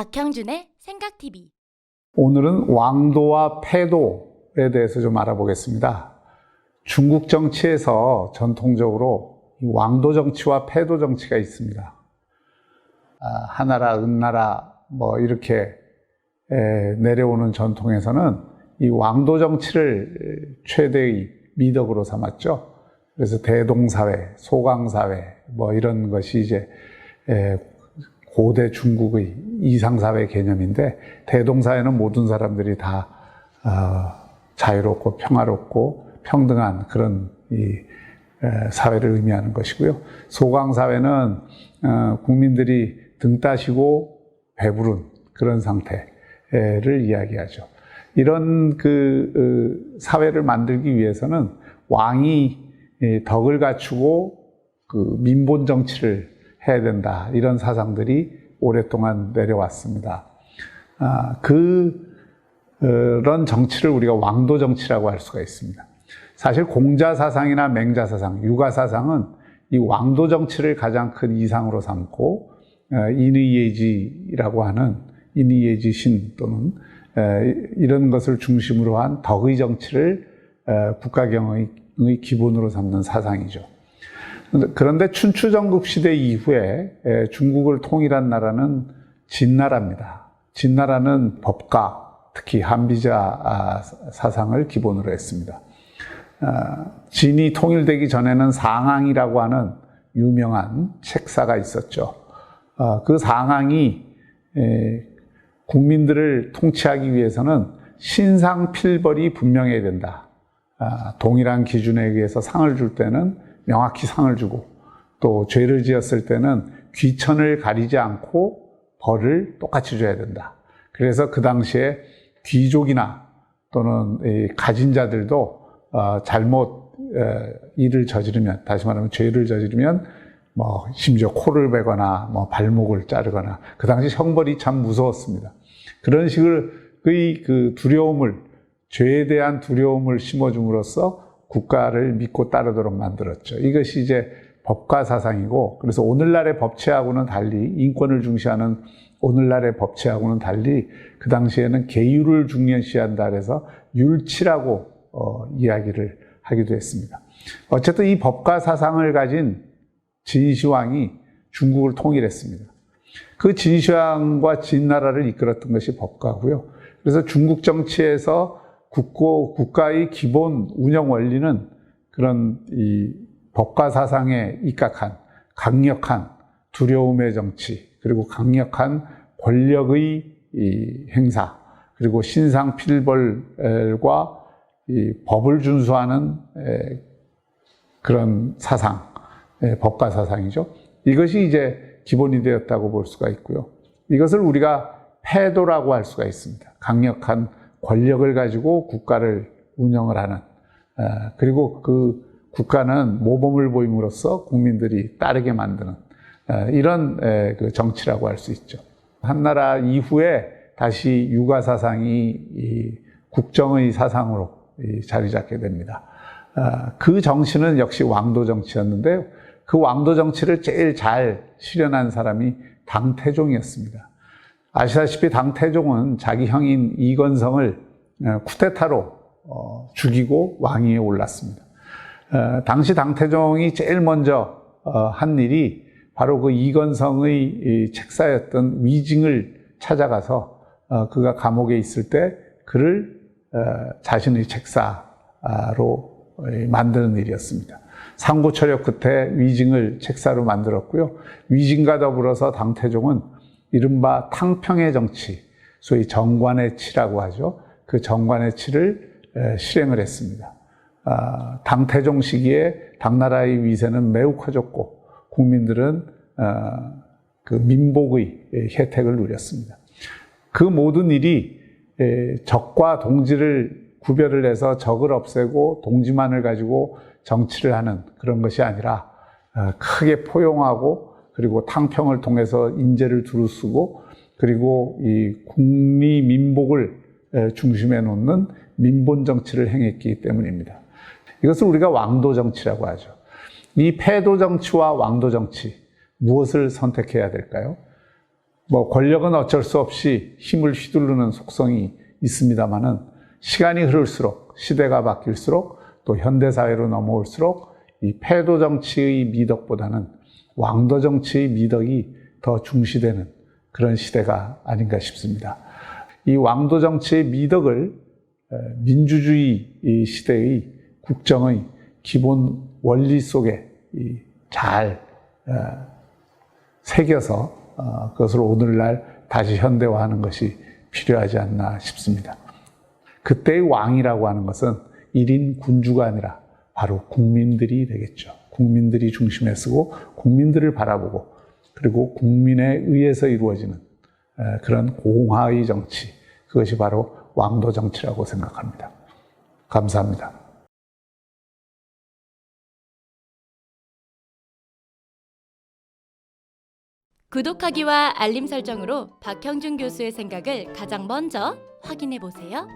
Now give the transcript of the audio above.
박형준의 생각TV 오늘은 왕도와 패도에 대해서 좀 알아보겠습니다. 중국 정치에서 전통적으로 이 왕도 정치와 패도 정치가 있습니다. 아, 하나라, 은나라, 뭐, 이렇게 에, 내려오는 전통에서는 이 왕도 정치를 최대의 미덕으로 삼았죠. 그래서 대동사회, 소강사회, 뭐 이런 것이 이제 에, 고대 중국의 이상사회 개념인데 대동사회는 모든 사람들이 다 어, 자유롭고 평화롭고 평등한 그런 이 에, 사회를 의미하는 것이고요. 소강사회는 어, 국민들이 등 따시고 배부른 그런 상태를 이야기하죠. 이런 그 어, 사회를 만들기 위해서는 왕이 이 덕을 갖추고 그 민본 정치를 해야 된다. 이런 사상들이 오랫동안 내려왔습니다. 아, 그, 그런 정치를 우리가 왕도 정치라고 할 수가 있습니다. 사실 공자 사상이나 맹자 사상, 육아 사상은 이 왕도 정치를 가장 큰 이상으로 삼고 어, 인의예지라고 하는 인의예지 신 또는 에, 이런 것을 중심으로 한 덕의 정치를 에, 국가경영의 기본으로 삼는 사상이죠. 그런데 춘추전국 시대 이후에 에, 중국을 통일한 나라는 진나라입니다. 진나라는 법가, 특히 한비자 아, 사상을 기본으로 했습니다. 아, 진이 통일되기 전에는 상항이라고 하는 유명한 책사가 있었죠. 아, 그 상항이 에, 국민들을 통치하기 위해서는 신상필벌이 분명해야 된다. 아, 동일한 기준에 의해서 상을 줄 때는 명확히 상을 주고 또 죄를 지었을 때는 귀천을 가리지 않고 벌을 똑같이 줘야 된다. 그래서 그 당시에 귀족이나 또는 가진 자들도 어, 잘못 일을 저지르면 다시 말하면 죄를 저지르면 뭐 심지어 코를 베거나 뭐 발목을 자르거나 그 당시 형벌이 참 무서웠습니다. 그런 식의 그 두려움을 죄에 대한 두려움을 심어줌으로써 국가를 믿고 따르도록 만들었죠. 이것이 이제 법과 사상이고, 그래서 오늘날의 법치하고는 달리, 인권을 중시하는 오늘날의 법치하고는 달리, 그 당시에는 계율을 중요시한다 그래서 율치라고 어, 이야기를 하기도 했습니다. 어쨌든 이 법과 사상을 가진 진시황이 중국을 통일했습니다. 그 진시황과 진나라를 이끌었던 것이 법가고요. 그래서 중국 정치에서 국고, 국가의 기본 운영 원리는 그런 이 법과 사상에 입각한 강력한 두려움의 정치, 그리고 강력한 권력의 이 행사, 그리고 신상 필벌과 이 법을 준수하는 그런 사상, 법과 사상이죠. 이것이 이제 기본이 되었다고 볼 수가 있고요. 이것을 우리가 패도라고 할 수가 있습니다. 강력한 권력을 가지고 국가를 운영을 하는 그리고 그 국가는 모범을 보임으로써 국민들이 따르게 만드는 이런 그 정치라고 할 수 있죠. 한나라 이후에 다시 육아 사상이 국정의 사상으로 자리 잡게 됩니다. 그 정치는 역시 왕도 정치였는데 그 왕도 정치를 제일 잘 실현한 사람이 당태종이었습니다. 아시다시피 당태종은 자기 형인 이건성을 쿠데타로 죽이고 왕위에 올랐습니다. 당시 당태종이 제일 먼저 한 일이 바로 그 이건성의 책사였던 위징을 찾아가서 그가 감옥에 있을 때 그를 자신의 책사로 만드는 일이었습니다. 상고 철역 끝에 위징을 책사로 만들었고요. 위징과 더불어서 당태종은 이른바 탕평의 정치, 소위 정관의 치라고 하죠. 그 정관의 치를 실행을 했습니다. 아, 당태종 시기에 당나라의 위세는 매우 커졌고 국민들은 아, 그 민복의 혜택을 누렸습니다. 그 모든 일이 적과 동지를 구별을 해서 적을 없애고 동지만을 가지고 정치를 하는 그런 것이 아니라 아, 크게 포용하고 그리고 탕평을 통해서 인재를 두루 쓰고 그리고 이 국리 민복을 중심에 놓는 민본 정치를 행했기 때문입니다. 이것을 우리가 왕도 정치라고 하죠. 이 패도 정치와 왕도 정치 무엇을 선택해야 될까요? 뭐 권력은 어쩔 수 없이 힘을 휘두르는 속성이 있습니다만은 시간이 흐를수록 시대가 바뀔수록 또 현대 사회로 넘어올수록 이 패도 정치의 미덕보다는 왕도 정치의 미덕이 더 중시되는 그런 시대가 아닌가 싶습니다. 이 왕도 정치의 미덕을 에, 민주주의 이 시대의 국정의 기본 원리 속에 이잘 에, 새겨서 어, 그것을 오늘날 다시 현대화하는 것이 필요하지 않나 싶습니다. 그때의 왕이라고 하는 것은 일인 군주가 아니라 바로 국민들이 되겠죠. 국민들이 중심에 서고 국민들을 바라보고 그리고 국민에 의해서 이루어지는 에, 그런 공화의 정치 그것이 바로 왕도 정치라고 생각합니다. 감사합니다. 구독하기와 알림 설정으로 박형준 교수의 생각을 가장 먼저 확인해 보세요.